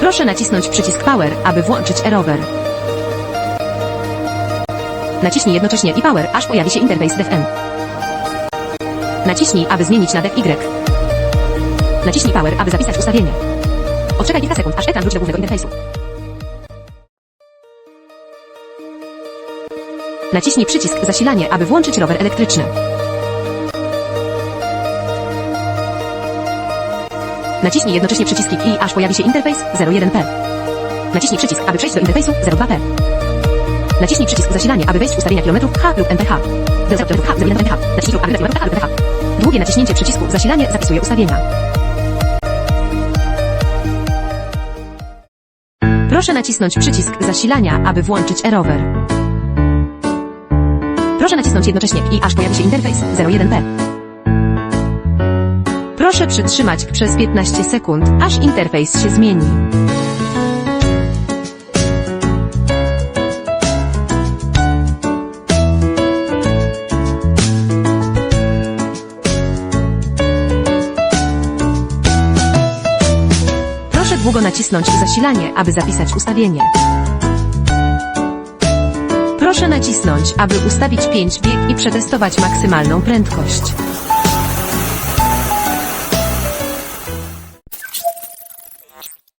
Proszę nacisnąć przycisk Power, aby włączyć e-rower. Naciśnij jednocześnie i Power, aż pojawi się interfejs DFN. Naciśnij, aby zmienić na DFY. Naciśnij Power, aby zapisać ustawienie. Odczekaj kilka sekund, aż ekran wróci do głównego interfejsu. Naciśnij przycisk zasilanie, aby włączyć rower elektryczny. Naciśnij jednocześnie przyciski i aż pojawi się interfejs 01P. Naciśnij przycisk, aby przejść do interfejsu 02P. Naciśnij przycisk zasilanie, aby wejść w ustawienia kilometrów H lub MPH. Do kilometrów H, 01 MPH. Naciśnij aby kilometrów H lub MPH. Długie naciśnięcie przycisku zasilanie zapisuje ustawienia. Proszę nacisnąć przycisk zasilania, aby włączyć e-rower. Proszę nacisnąć jednocześnie i aż pojawi się interfejs 01P. Proszę przytrzymać przez 15 sekund, aż interfejs się zmieni. Proszę długo nacisnąć zasilanie, aby zapisać ustawienie. Proszę nacisnąć, aby ustawić 5 bieg i przetestować maksymalną prędkość.